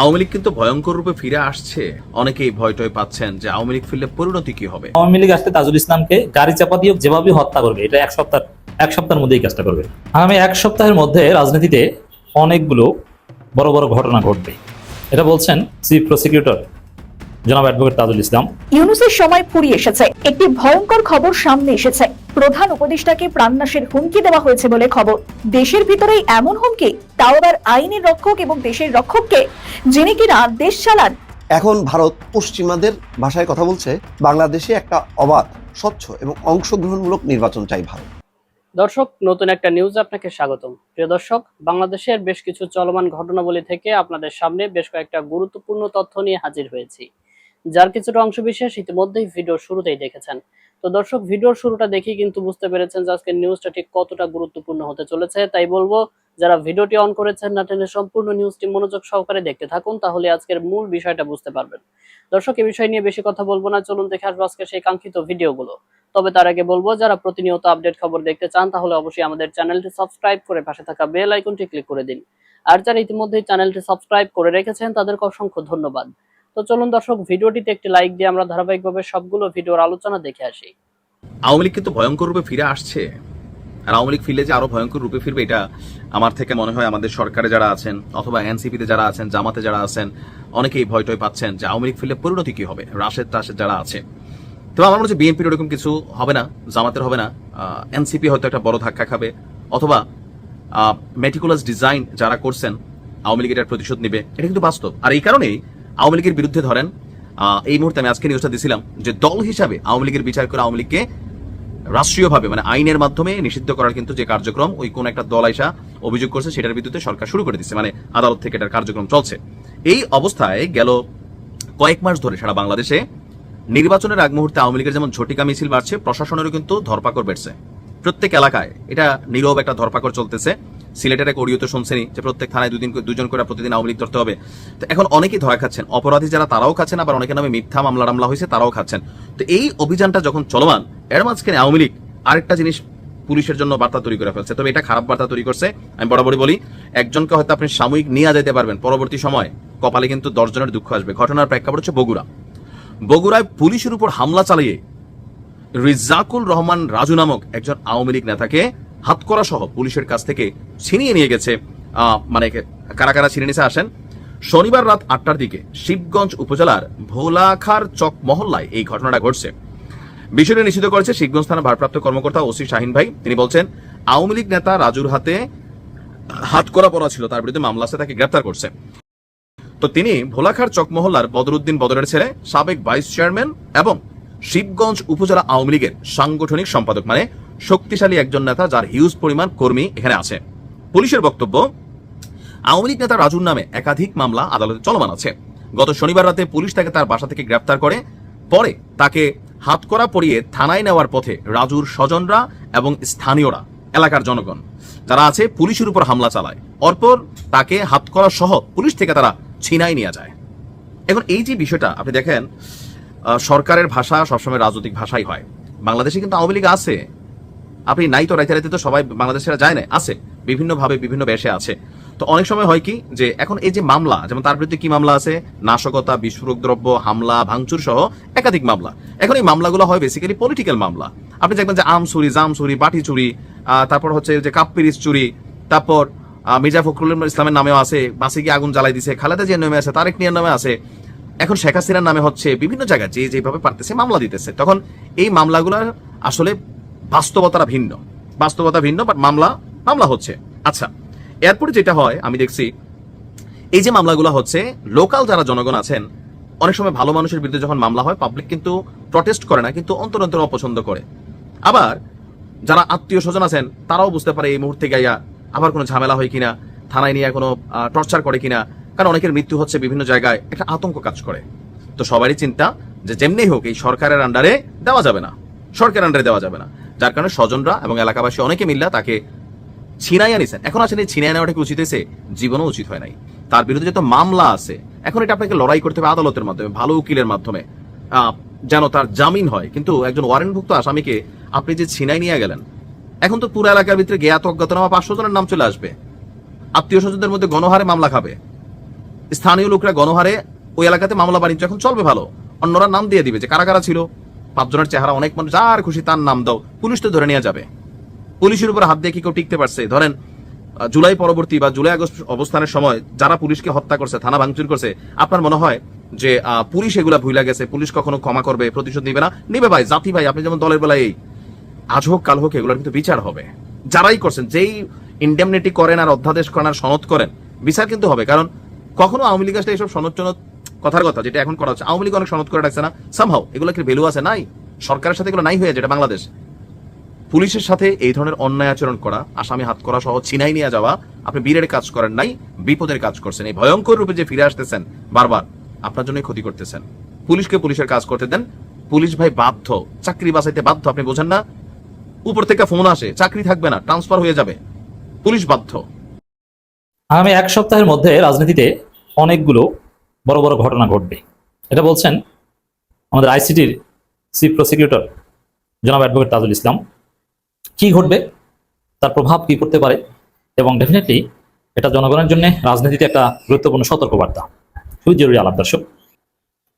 আওয়ামী লীগ কিন্তু ভয়ঙ্কর রূপে ফিরে আসছে। অনেকেই ভয় টয় পাচ্ছেন যে আওয়ামী লীগ ফিরলে পরিণতি কি হবে? আওয়ামী লীগ আসলে তাজুল ইসলামকে গাড়ি চাপা দিয়ে যেভাবে হত্যা করবে এটা এক সপ্তাহ এক সপ্তাহের মধ্যেই কাজটা করবে। আগামী এক সপ্তাহের মধ্যে রাজনীতিতে অনেকগুলো বড় বড় ঘটনা ঘটবে। এটা বলছেন চিফ প্রসিকিউটর জনাব অ্যাডভোকেট তাজুল ইসলাম। ইউনুসের সময় ফুরিয়ে এসেছে। একটি ভয়ঙ্কর খবর সামনে এসেছে। প্রধান উপদেষ্টাকে প্রাণনাশের হুমকি দেওয়া হয়েছে বলে খবর। দেশের ভিতরেই এমন হুমকি তাও আবার আইনের রক্ষক এবং দেশের রক্ষককে যিনি কিনা দেশ চালান। এখন ভারত পশ্চিমাদের ভাষায় কথা বলছে বাংলাদেশে একটা অবাধ স্বচ্ছ এবং অংশগ্রহণমূলক নির্বাচন চাই ভারত। দর্শক নতুন একটা নিউজ আপনাকে স্বাগতম। প্রিয় দর্শক বাংলাদেশের বেশ কিছু চলমান ঘটনাবলী থেকে আপনাদের সামনে বেশ কয়েকটা গুরুত্বপূর্ণ তথ্য নিয়ে হাজির হয়েছি। যার কিছুটা অংশবিশেষ ইতিমধ্যেই ভিডিও শুরুতেই দেখেছেন। তো দর্শক, ভিডিওর শুরুটা দেখেই কিন্তু বুঝতে পেরেছেন যে আজকের নিউজটা ঠিক কতটা গুরুত্বপূর্ণ হতে চলেছে। তাই বলব, যারা ভিডিওটি অন করেছেন না টেনে সম্পূর্ণ নিউজটি মনোযোগ সহকারে দেখতে থাকুন, তাহলে আজকের মূল বিষয়টা বুঝতে পারবেন। দর্শক এই বিষয় নিয়ে বেশি কথা বলব না, চলুন দেখে আসব আজকে সেই কাঙ্ক্ষিত ভিডিওগুলো। তবে তার আগে বলব, যারা প্রতিনিয়ত আপডেট খবর দেখতে চান, তাহলে অবশ্যই আমাদের চ্যানেলটি সাবস্ক্রাইব করে পাশে থাকা বেল আইকনটি ক্লিক করে দিন। আর যারা ইতিমধ্যে চ্যানেলটি সাবস্ক্রাইব করে রেখেছেন, তাদেরকে অসংখ্য ধন্যবাদ। তো চলুন দর্শক, ভিডিওটিতে একটি লাইক দিয়ে আমরা ধারাবাহিকভাবে সবগুলো ভিডিওর আলোচনা দেখে আসি। আওয়ামী লীগ কিন্তু ভয়ঙ্কর রূপে ফিরে আসছে। আর আওয়ামী লীগ ফিরলে যে আরও ভয়ঙ্কর রূপে ফিরবে, এটা আমার থেকে মনে হয় আমাদের সরকারে যারা আছেন অথবা এনসিপিতে যারা আছেন, জামাতে যারা আছেন, অনেকেই ভয় টয় পাচ্ছেন যে আওয়ামী লীগ ফিরলে পরিণতি কি হবে, রাশেদ টাশেদ যারা আছে। তো আমার মনে হচ্ছে বিএনপির ওরকম কিছু হবে না, জামাতের হবে না। এনসিপি হয়তো একটা বড় ধাক্কা খাবে, অথবা মেটিকুলাস ডিজাইন যারা করছেন, আওয়ামী লীগ এটার প্রতিশোধ নেবে, এটা কিন্তু বাস্তব। আর এই কারণেই আওয়ামী লীগের বিরুদ্ধে ধরেন এই মুহূর্তে আমি আজকে নিউজটা দিছিলাম যে দল হিসাবে আওয়ামী লীগের বিচার করে আওয়ামী লীগকে রাষ্ট্রীয়ভাবে মানে আইনের মাধ্যমে নিষিদ্ধ করার কিন্তু যে কার্যক্রম, ওই কোন একটা দল আইসা অভিযোগ করছে, সেটার বিরুদ্ধে সরকার শুরু করে দিচ্ছে মানে আদালত থেকে এটার কার্যক্রম চলছে। এই অবস্থায় গেল কয়েক মাস ধরে সারা বাংলাদেশে নির্বাচনের আগ মুহূর্তে আওয়ামী লীগের যেমন ঝটিকা মিছিল বাড়ছে, প্রশাসনেরও কিন্তু ধরপাকড় বেড়ছে। প্রত্যেক এলাকায় এটা নীরব একটা ধরপাকড় চলতেছে। সিলেটের এক অডিওতে শুনছেনি যে প্রত্যেক থানায় দুদিন দুজন করে প্রতিদিন আওয়ামী লীগ ধরতে হবে। তো এখন অনেকেই ধরা খাচ্ছেন। অপরাধী যারা তারাও খাচ্ছেন, আবার অনেকের নামে মিথ্যা মামলা টামলা হয়েছে, তারাও খাচ্ছেন। তো এই অভিযানটা যখন চলমান, এর মাঝখানে আওয়ামী লীগ আরেকটা জিনিস পুলিশের জন্য বার্তা তৈরি করে ফেলছে। তবে এটা খারাপ বার্তা তৈরি করছে, আমি বরাবরই বলি, একজনকে হয়তো আপনি সাময়িক নিয়ে যেতে পারবেন, পরবর্তী সময় কপালে কিন্তু দশজনের দুঃখ আসবে। ঘটনার প্রেক্ষাপট হচ্ছে বগুড়া। বগুড়ায় পুলিশের উপর হামলা চালিয়ে রিজাকুল রহমান রাজু নামক একজন আওয়ামী লীগ নেতাকে হাতকড়া সহ পুলিশের কাছ থেকে ছিনিয়ে নিয়ে গেছে মানে কারা কারা ছিনিয়ে নিছে আসেন। শনিবার রাত আটটার দিকে শিবগঞ্জ উপজেলার ভোলাখার চক মহল্লায় এই ঘটনাটা ঘটছে। বিষয়টি নিশ্চিত করেছে শিবগঞ্জ থানা ভারপ্রাপ্ত কর্মকর্তা ওসি শাহিন ভাই। তিনি বলছেন, আওয়ামী লীগ নেতা রাজুর হাতে হাতকড়া পড়া ছিল, তার বিরুদ্ধে মামলা আছে, তাকে গ্রেপ্তার করছে। তো তিনি ভোলাখার চকমহল্লার বদরুদ্দিন বদরের ছেলে, সাবেক ভাইস চেয়ারম্যান এবং শিবগঞ্জ উপজেলা আওয়ামী লীগের সাংগঠনিক সম্পাদক মানে শক্তিশালী একজন নেতা যার হিউজ পরিমাণ কর্মী এখানে আছে। পুলিশের বক্তব্য, আওয়ামী লীগ নেতা রাজুর নামে একাধিক মামলা আদালতে চলমান আছে। গত শনিবার রাতে পুলিশ তাকে তার বাসা থেকে গ্রেপ্তার করে, পরে তাকে হাতকড়া পরিয়ে থানায় নেওয়ার পথে রাজুর স্বজনরা এবং স্থানীয়রা, এলাকার জনগণ, যারা আছে পুলিশের উপর হামলা চালায়। অরপর তাকে হাতকড়া সহ পুলিশ থেকে তারা ছিনাই নিয়ে যায়। এখন এই যে বিষয়টা, আপনি দেখেন সরকারের ভাষা সবসময় রাজনৈতিক ভাষাই হয়। বাংলাদেশে কিন্তু আওয়ামী লীগ আছে আপনি নাই তো রাইতে রাইতে তো সবাই বাংলাদেশের যায় না আছে বিভিন্ন ভাবে বিভিন্ন বেশে আছে। তো অনেক সময় হয় কি যে এখন এই যে মামলা, যেমন তার বিরুদ্ধে কি মামলা আছে? নাশকতা বিস্ফোরক দ্রব্য হামলা ভাঙচুর সহ একাধিক মামলা। এখন এই মামলাগুলো হয় বেসিক্যালি পলিটিক্যাল মামলা। আপনি দেখবেন যে আম চুরি, জাম চুরি, বাটি চুরি তারপর হচ্ছে যে কাপ পিরিচ চুরি, তারপর মির্জা ফখরুল ইসলামের নামেও আছে, বাসে গিয়ে আগুন জ্বালাই দিছে, খালেদা জিয়ার নামে আছে, তারেক নিয়ার নামে আছে। এখন শেখ হাসিনার নামে হচ্ছে বিভিন্ন জায়গায় যে যেভাবে পারতেছে মামলা দিতেছে। তখন এই মামলাগুলো আসলে বাস্তবতাটা ভিন্ন। বাস্তবতা ভিন্ন বাট মামলা মামলা হচ্ছে। আচ্ছা এরপরে যেটা হয়, আমি দেখছি, এই যে মামলাগুলো হচ্ছে লোকাল যারা জনগণ আছেন, অনেক সময় ভালো মানুষের বিরুদ্ধে যখন মামলা হয় পাবলিক কিন্তু প্রটেস্ট করে না, কিন্তু অন্তর অন্তর অপছন্দ করে। আবার যারা আত্মীয় স্বজন আছেন, তারাও বুঝতে পারে এই মুহূর্তে গাইয়া আবার কোনো ঝামেলা হয় কিনা, থানায় নিয়ে কোনো টর্চার করে কিনা, কারণ অনেকের মৃত্যু হচ্ছে বিভিন্ন জায়গায় একটা আতঙ্ক কাজ করে। তো সবারই চিন্তা যে যেমনি হোক, এই সরকারের আন্ডারে দেওয়া যাবে না। সরকারের আন্ডারে দেওয়া যাবে না। যার কারণে স্বজনরা এবং এলাকাবাসী অনেকে মিল্লা তাকে ছিনাইয়া নিছেন। এখন আসলে ছিনাইয়া নেওয়াটা উচিত হয়েছে, জীবনও উচিত হয় নাই। তার বিরুদ্ধে যত মামলা আছে, এখন এটা আপনাকে লড়াই করতে হবে আদালতের মাধ্যমে, ভালো উকিলের মাধ্যমে। যেন তার জামিন হয়। কিন্তু একজন ওয়ারেন্টভুক্ত আসামিকে আপনি যে ছিনাই নিয়ে গেলেন, এখন তো পুরো এলাকার ভিতরে জ্ঞাত অজ্ঞাতনামা পাঁচশো জনের নাম চলে আসবে। আত্মীয় স্বজনদের মধ্যে গণহারে মামলা খাবে। স্থানীয় লোকরা গণহারে ওই এলাকাতে মামলা বাণিজ্য এখন চলবে ভালো। অন্যরা নাম দিয়ে দিবে যে কারা কারা ছিল। পাঁচজনের চেহারা অনেক মানুষ, যার খুশি তার নাম দাও। পুলিশ তো ধরে নিয়ে যাবে। পুলিশের উপর হাত দিয়ে কি কেউ টিকতে পারছে? ধরেন জুলাই পরবর্তী বা জুলাই আগস্ট অবস্থানের সময় যারা পুলিশকে হত্যা করছে, থানা ভাঙচুর করছে, আপনার মনে হয় যে পুলিশ এগুলা ভুলে গেছে? পুলিশ কখনো ক্ষমা করবে, প্রতিশোধ নিবে না? নিবে ভাই, জাতি ভাই, আপনি যেমন দলের বেলায় এই আজ হোক, কাল হোক, এগুলোর কিন্তু বিচার হবে। যারাই করছেন, যেই ইন্ডেমনিটি করেন আর অধ্যাদেশ করেন আর সনদ করেন, বিচার কিন্তু হবে। কারণ কখনো আওয়ামী লীগ আসলে এইসব সনদ কথার কথা, যেটা এখন করা হচ্ছে। আওয়ামী লীগ অনেক সনদ করে রাখছে না। সামহাও এগুলো কি ভ্যালু আছে? নাই। সরকারের সাথে এগুলো নাই হয়ে যেটা বাংলাদেশ। পুলিশের সাথে এই ধরনের অন্যায় আচরণ করা, আসামি হাত করা সহ ছিনাই নিয়ে যাওয়া, আপনি বীরের কাজ করেন নাই, বিপদের কাজ করছেন। এই ভয়ঙ্কর রূপে যে ফিরে আসতেছেন, বারবার, আপনার জন্যই ক্ষতি করতেছেন। পুলিশকে পুলিশের কাজ করতে দেন। পুলিশ ভাই বাধ্য, চাকরি বাঁচাইতে বাধ্য, আপনি বোঝেন না? উপর থেকে ফোন আসে, চাকরি থাকবে না ট্রান্সফার হয়ে যাবে। পুলিশ বাধ্য। আগামী এক সপ্তাহের মধ্যে রাজনীতিতে অনেকগুলো বড় বড় ঘটনা ঘটবে। এটা বলছেন আমাদের আইসিটির চিফ প্রসিকিউটর জনাব অ্যাডভোকেট তাজুল ইসলাম। কি ঘটবে? তার প্রভাব কি করতে পারে? এবং ডেফিনেটলি এটা জনগণের জন্য রাজনীতিতে একটা গুরুত্বপূর্ণ সতর্কবার্তা। খুবই জরুরি আলাপ দর্শক।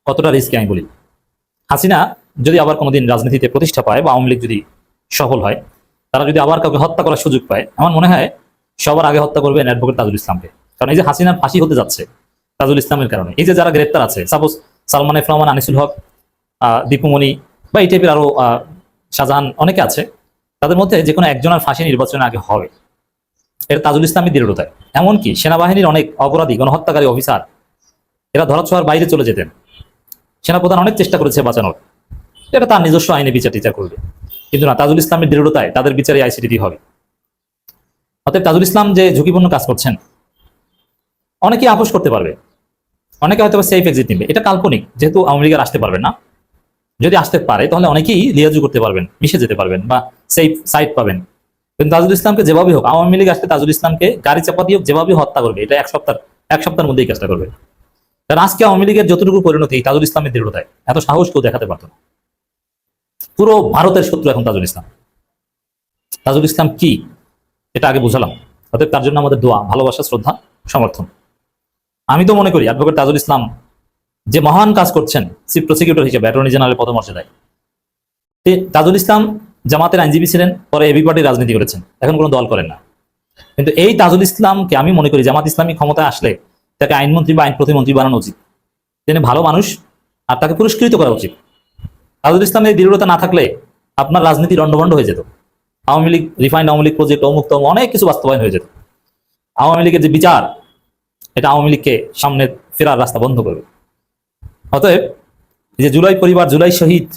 কতটা রিস্কি আমি বলি? হাসিনা যদি আবার কোনোদিন রাজনীতিতে প্রতিষ্ঠা পায় বা আওয়ামী লীগ যদি সফল হয়, তারা যদি আবার কাউকে হত্যা করার সুযোগ পায়, আমার মনে হয় সবার আগে হত্যা করবেন অ্যাডভোকেট তাজুল ইসলামকে। কারণ এই যে হাসিনার ফাঁসি হতে যাচ্ছে তাজুল ইসলামের কারণে। এই যে যারা গ্রেপ্তার আছে সাপোজ সালমান এফ রহমান, আনিসুল হক দীপুমণি বা এই টাইপের আরও শাহজাহান অনেকে আছে, তাদের মধ্যে যে কোনো একজনের ফাঁসি নির্বাচনের আগে হবে। এটা তাজুল ইসলামের দৃঢ়তায়। এমনকি সেনাবাহিনীর অনেক অপরাধী, গণহত্যাকারী অফিসার, এরা ধরাছোঁয়ার বাইরে চলে যেতেন। সেনাপ্রধান অনেক চেষ্টা করেছে বাঁচানোর। এটা তার নিজস্ব আইনে বিচার টিচার করবে। কিন্তু না, তাজুল ইসলামের দৃঢ়তায় তাদের বিচারে আইসিটি হবে। অতএব তাজুল ইসলাম যে ঝুঁকিপূর্ণ কাজ করছেন, অনেকেই আপোষ করতে পারবে। অনেকে হয়তো সেফ এক্সিট নিবে। এটা কাল্পনিক, যেহেতু আওয়ামী আসতে পারবে না। যদি আসতে পারে, তাহলে অনেকেই লিয়াজু করতে পারবেন, মিশে যেতে পারবেন বা সেফ সাইড পাবেন। কিন্তু তাজুল ইসলামকে যেভাবে হোক, আওয়ামী লীগ আসতে তাজুল ইসলামকে গাড়ি চাপা দিয়ে যেভাবে হত্যা করবে, এটা এক সপ্তাহ, এক সপ্তাহের মধ্যেই কাজটা করবে। কারণ আজকে আওয়ামী লীগের যতটুকু পরিণতি, তাজুল ইসলামের দৃঢ়তায়, এত সাহস কেউ দেখাতে পারতো না। পুরো ভারতের শত্রু এখন তাজুল ইসলাম। তাজুল ইসলাম কি? এটা আগে বুঝালাম। অতএব তার জন্য আমাদের দোয়া, ভালোবাসা, শ্রদ্ধা, সমর্থন। আমি তো মনে করি অ্যাডভোকেট তাজুল ইসলাম যে মহান কাজ করছেন চিফ প্রসিকিউটর হিসেবে অ্যাটর্নি জেনারেলের পদমর্যাদায়। তাজুল ইসলাম জামাতের আইনজীবী ছিলেন, পরে এবি পার্টির রাজনীতি করেছেন, এখন কোনো দল করেন না। কিন্তু এই তাজুল ইসলামকে আমি মনে করি জামাত ইসলামী ক্ষমতায় আসলে তাকে আইনমন্ত্রী বা আইন প্রতিমন্ত্রী বানানো উচিত। তিনি ভালো মানুষ, আর তাকে পুরস্কৃত করা উচিত। তাজুল ইসলামের দৃঢ়তা না থাকলে আপনার রাজনীতি দণ্ডবন্ড হয়ে যেত। আওয়ামী লীগ রিফাইন্ড আওয়ামী লীগ প্রজেক্ট অমুক অনেক কিছু বাস্তবায়ন হয়ে যেত। আওয়ামী লীগের যে বিচার এটা আওয়ামী লীগকে সামনে ফেরার রাস্তা বন্ধ করবে। অতএব যে জুলাই পরিবার, জুলাই শহীদ,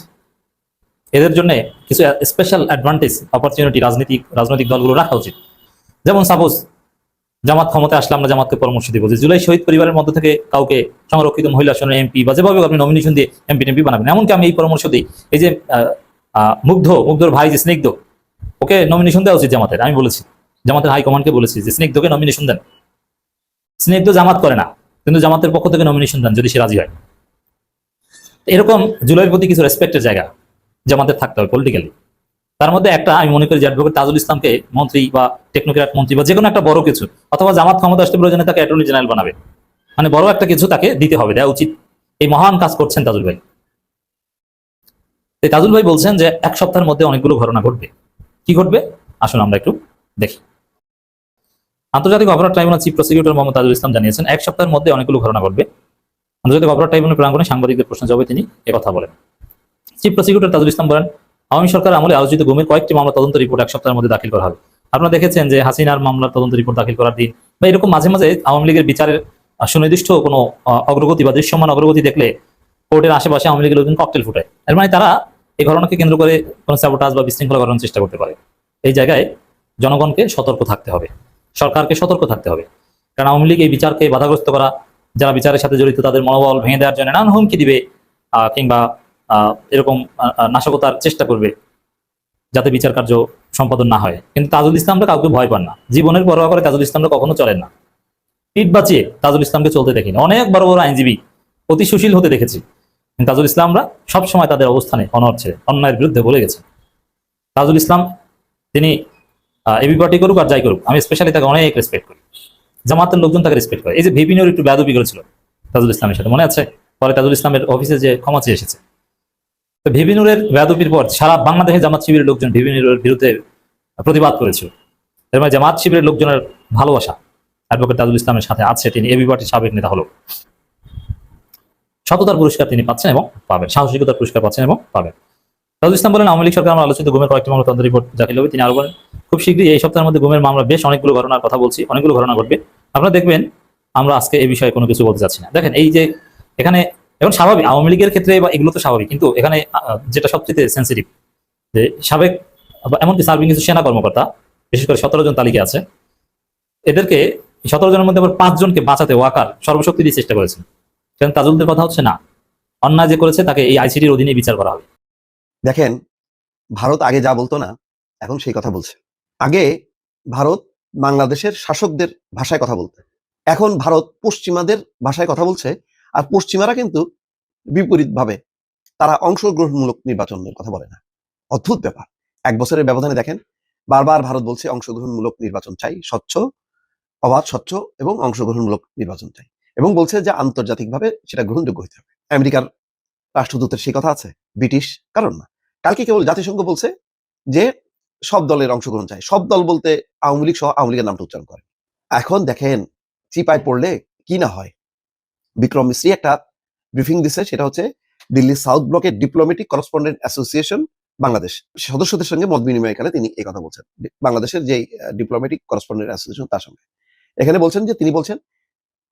এদের জন্য কিছু স্পেশাল অ্যাডভান্টেজ অপরচুনিটি রাজনীতিক, রাজনৈতিক দলগুলো রাখা উচিত। যেমন সাপোজ জামাত ক্ষমতায় আসলে আমরা জামাতকে পরামর্শ দিব যে জুলাই শহীদ পরিবারের মধ্যে থেকে কাউকে সংরক্ষিত মহিলা আসনের এমপি বা যেভাবে আপনি নমিনেশন দিয়ে এমপি টেমপি বানাবেন। এমনকি আমি এই পরামর্শ দিই, এই যে মুগ্ধ, মুগ্ধর ভাই যে স্নিগ্ধ, ওকে নমিনেশন দেওয়া উচিত জামাতের, আমি বলেছি। জামাতের হাইকমান্ডকে বলেছি যে স্নিগ্ধকে নমিনেশন দেন। স্নিগ্ধ জামাত করে না, কিন্তু জামাতের পক্ষ থেকে নমিনেশন দেন যদি সে রাজি হয়। এরকম জুলাইয়ের প্রতি কিছু রেসপেক্টের জায়গা জামাতের থাকতে হবে পলিটিক্যালি তার মধ্যে একটা আমি মনে করি যে অ্যাডভোকেট তাজুল ইসলামকে মন্ত্রী বা টেকনোক্র্যাট মন্ত্রী বা যে কোনো একটা বড় কিছু, অথবা জামাত ক্ষমতা আসতে প্রয়োজনে তাকে অ্যাটর্নি জেনারেল বানাবে। মানে বড় একটা কিছু তাকে দিতে হবে দেওয়া উচিত। এই মহান কাজ করছেন তাজুল ভাই। তাজুল ভাই বলছেন যে এক সপ্তাহের মধ্যে অনেকগুলো ঘটনা ঘটবে। কি ঘটবে? আসুন আমরা একটু দেখি। আন্তর্জাতিক অপরাধ tribunal chief prosecutor Mohammad Tajul Islam জানিয়েছেন, এক সপ্তাহের মধ্যে অনেকগুলো ঘটনা ঘটবে। আন্তর্জাতিক অপরাধ ট্রাইব্যুনাল প্রাঙ্গণে সাংবাদিকদের প্রশ্ন জবাবে তিনি কথা বলেন। চিফ প্রসিকিউটর তাজুল ইসলাম বলেন, আওয়ামী সরকার আমলে আলোচিত গুমের কয়েকটি মামলা তদন্ত রিপোর্ট এক সপ্তাহের মধ্যে দাখিল করা হবে। আপনারা দেখেছেন যে হাসিনার মামলার তদন্ত রিপোর্ট দাখিল করার দিন বা এরকম মাঝে মাঝে আওয়ামী লীগের বিচারের সুনির্দিষ্ট কোনো অগ্রগতি বা দৃশ্যমান অগ্রগতি দেখলে কোর্টের আশেপাশে আওয়ামী লীগের লোকজন ককটেল ফুটায়। এর মানে তারা এই ঘটনাকে কেন্দ্র করে কোনো স্যাবোটাজ বা বিশৃঙ্খলা করানোর চেষ্টা করতে পারে। এই জায়গায় জনগণকে সতর্ক থাকতে হবে। সরকারকে সতর্ক থাকতে হবে। কারণ আওয়ামী লীগ এই বিচারকে বাধাগ্রস্ত করা, যারা বিচারের সাথে জড়িত তাদের মনোবল ভেঙে দেওয়ার জন্য নানান হুমকি দিবে কিংবা এরকম নাশকতার চেষ্টা করবে, যাতে বিচার কার্য সম্পাদন না হয়। কিন্তু তাজুল ইসলামরা কাউকে ভয় পান না। জীবনের পরোয়া করে তাজুল ইসলামরা কখনো চলেন না। পিঠ বাঁচিয়ে তাজুল ইসলামকে চলতে দেখিনি। অনেক বড় বড় আইনজীবী অতি সুশীল হতে দেখেছি। কিন্তু তাজুল ইসলামরা সবসময় তাদের অবস্থানে অনর ছেড়ে, অন্যায়ের বিরুদ্ধে বলে গেছে। তাজুল ইসলাম, তিনি এবি পার্টি করুক আর যাই করুক, আমি স্পেশালি তাকে অনেক রেসপেক্ট করি। জামাতের লোকজন তাকে রেসপেক্ট করে। এই যে ভিপিনিওর একটু বেদবি করেছিল তাজুল ইসলামের সাথে, মনে আছে? পরে তাজুল ইসলামের অফিসে যে ক্ষমা চেয়ে এসেছে। তো ভিপিনুরের বেদবির পর সারা বাংলাদেশে জামাত শিবিরের লোকজন ভিপিনুরের বিরুদ্ধে প্রতিবাদ করেছিল। এর মানে জামাত শিবিরের লোকজনের ভালোবাসা অ্যাডভোকেট তাজুল ইসলামের সাথে আছে তিনি এবি পার্টির সাবেক নেতা হলো সততার পুরস্কার তিনি পাচ্ছেন এবং পাবেন, সাহসিকতার পুরস্কার পাচ্ছেন এবং পাবেন। তাজুল ইসলাম বলেন, আওয়ামী লীগ সরকার আমরা আলোচিত গুমের কয়েকটি মামলা তদন্ত রিপোর্ট দাখিল হবে তিনি আরও বলেন, খুব শীঘ্রই এই সপ্তাহের মধ্যে গুমের মামলা বেশ অনেকগুলো ঘটনার কথা বলছি, অনেকগুলো ঘটনা ঘটবে। আপনারা দেখবেন, আমরা আজকে এই বিষয়ে কোনো কিছু বলতে চাচ্ছি না। দেখেন, এই যে এখানে এখন স্বাভাবিক, আওয়ামী লীগের ক্ষেত্রে বা এগুলো তো স্বাভাবিক, কিন্তু এখানে যেটা সবচেয়ে সেন্সিটিভ যে সাবেক এমনকি সার্ভিং কিছু সেনা কর্মকর্তা, বিশেষ করে সতেরো জন তালিকা আছে, এদেরকে সতেরো জনের মধ্যে আবার পাঁচজনকে বাঁচাতে ওয়াকার সর্বশক্তি দিয়ে চেষ্টা করেছেন। কারণ তাজুলদের কথা হচ্ছে না। অন্যায় যে করেছে, তাকে এই আইসিটির অধীনে বিচার করা হবে। দেখেন, ভারত আগে যা বলতো না, এখন সেই কথা বলছে। আগে ভারত বাংলাদেশের শাসকদের ভাষায় কথা বলতে। এখন ভারত পশ্চিমাদের ভাষায় কথা বলছে, আর পশ্চিমারা কিন্তু বিপরীত ভাবে তারা অংশগ্রহণমূলক নির্বাচনের কথা বলে না। অদ্ভুত ব্যাপার। এক বছরের ব্যবধানে দেখেন, বারবার ভারত বলছে অংশগ্রহণমূলক নির্বাচন চাই, স্বচ্ছ, অবাধ, স্বচ্ছ এবং অংশগ্রহণমূলক নির্বাচন চাই। এবং বলছে যে আন্তর্জাতিকভাবে সেটা গ্রহণযোগ্য হতে হবে। আমেরিকার রাষ্ট্রদূতের সেই কথা আছে? ব্রিটিশ কারণ না। কালকে কেবল জাতিসংঘ বলছে যে সব দলের অংশগ্রহণ চাই সব দল বলতে আওয়ামী লীগ সহ আওয়ামী লীগের নামটা উচ্চারণ করে। এখন দেখেন চিপায় পড়লে কি না হয়? বিক্রম মিশ্রি একটা ব্রিফিং দিছে, সেটা হচ্ছে দিল্লি সাউথ ব্লকের ডিপ্লোমেটিক করসপন্ডেন্ট অ্যাসোসিয়েশন বাংলাদেশ। সদস্যদের সঙ্গে মত বিনিময়কালে তিনি এই কথা বলছেন। বাংলাদেশের যে ডিপ্লোমেটিক করসপন্ডেন্ট অ্যাসোসিয়েশন তার সঙ্গে। এখানে বলছেন যে তিনি বলছেন,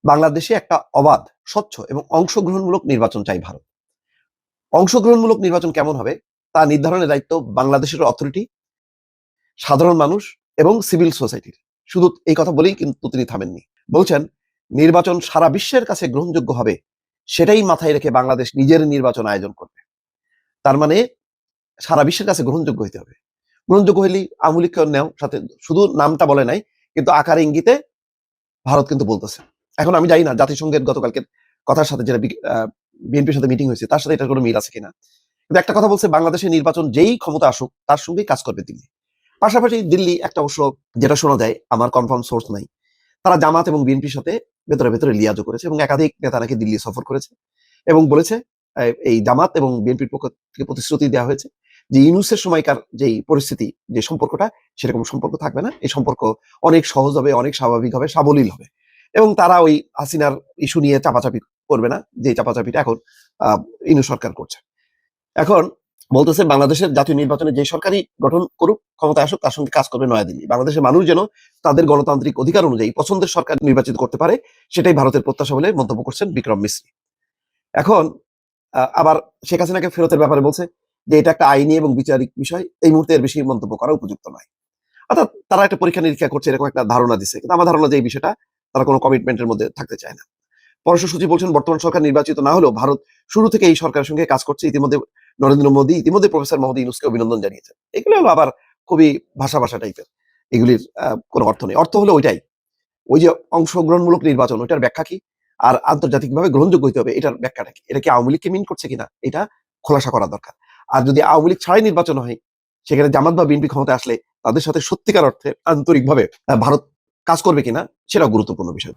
বাংলাদেশে একটা অবাধ, স্বচ্ছ এবং অংশগ্রহণমূলক নির্বাচন চাই ভারত। অংশগ্রহণমূলক নির্বাচন কেমন হবে তা নির্ধারণের দায়িত্ব বাংলাদেশের অথরিটি, সাধারণ মানুষ এবং সিভিল সোসাইটির। শুধু এই কথা বলেই কিন্তু তিনি থামেননি। বলছেন, নির্বাচন সারা বিশ্বের কাছে গ্রহণযোগ্য হবে, সেটাই মাথায় রেখে বাংলাদেশ নিজের নির্বাচন আয়োজন করবে। তার মানে সারা বিশ্বের কাছে গ্রহণযোগ্য হইতে হবে। গ্রহণযোগ্য হইলেই আওয়ামী নেও সাথে শুধু নামটা বলে নাই, কিন্তু আকার ইঙ্গিতে ভারত কিন্তু বলতেছে। এখন আমি জানি না, জাতিসংঘের গতকালকে কথার সাথে যেটা বিএনপির সাথে মিটিং হয়েছে, তার সাথে এটার কোনো মিল আছে কিনা? কিন্তু একটা কথা বলছে, বাংলাদেশের নির্বাচন যেই ক্ষমতা আসুক, তার সঙ্গেই কাজ করবে দিল্লি পাশাপাশি দিল্লি একটা অবশ্য, যেটা শোনা যায়, আমার কনফার্ম সোর্স নাই। তারা জামাত এবং বিএনপির সাথে ভেতরে ভেতরে লিয়াজও করেছে এবং একাধিক নেতা নাকি দিল্লি সফর করেছে এবং বলেছে এই জামাত এবং বিএনপির পক্ষ থেকে প্রতিশ্রুতি দেওয়া হয়েছে যে ইউনুসের সময়কার যেই পরিস্থিতি, যে সম্পর্কটা, সেরকম সম্পর্ক থাকবে না। এই সম্পর্ক অনেক সহজ হবে, অনেক স্বাভাবিক হবে, সাবলীল হবে। এবং তারা ওই হাসিনার ইস্যু নিয়ে চাপাচাপি করবে না যে চাপাচাপিটা এখন ইনু সরকার করছে। এখন বলতেছে বাংলাদেশের জাতীয় নির্বাচনে যে সরকারই গঠন করুক ক্ষমতা আসুক, তার সঙ্গে কাজ করবে নয়াদিল্লি। বাংলাদেশের মানুষ যেন তাদের গণতান্ত্রিক অধিকার অনুযায়ী পছন্দের সরকার নির্বাচিত করতে পারে, সেটাই ভারতের প্রত্যাশা বলে মন্তব্য করছেন বিক্রম মিশ্রি এখন আবার শেখ হাসিনাকে ফেরতের ব্যাপারে বলছে যে এটা একটা আইনি এবং বিচারিক বিষয়, এই মুহূর্তে এর বেশি মন্তব্য করা উপযুক্ত নয়। অর্থাৎ তারা একটা পরীক্ষা নিরীক্ষা করছে, এরকম একটা ধারণা দিচ্ছে কিন্তু আমার ধারণা যে এই বিষয়টা তারা কোনো কমিটমেন্টের মধ্যে থাকতে চায় না। পররাষ্ট্র সচিব বলছেন, বর্তমান সরকার নির্বাচিত না হলেও ভারত শুরু থেকে এই সরকারের সঙ্গে কাজ করছে। ইতিমধ্যে নরেন্দ্র মোদী, ইতিমধ্যে প্রফেসর মোহাম্মদ ইউনুসকে অভিনন্দন জানিয়েছেন। এগুলো হলো আবার খুবই ভাষা ভাষা টাইপের। এগুলির কোনো অর্থ নেই। অর্থ হলো ওইটাই। ওই যে অংশগ্রহণমূলক নির্বাচন, ওইটার ব্যাখ্যা কি? আর আন্তর্জাতিকভাবে গ্রহণযোগ্য হতে হবে, এটার ব্যাখ্যাটা কি? এটা কি আওয়ামী লীগকে মিন করছে কিনা? এটা খোলাসা করা দরকার। আর যদি আওয়ামী লীগ ছাড়াই নির্বাচন হয়, সেখানে জামাত বা বিএনপি ক্ষমতায় আসলে তাদের সাথে সত্যিকার অর্থে আন্তরিকভাবে ভারত কাজ করবে কিনা সেটা গুরুত্বপূর্ণ বিষয়।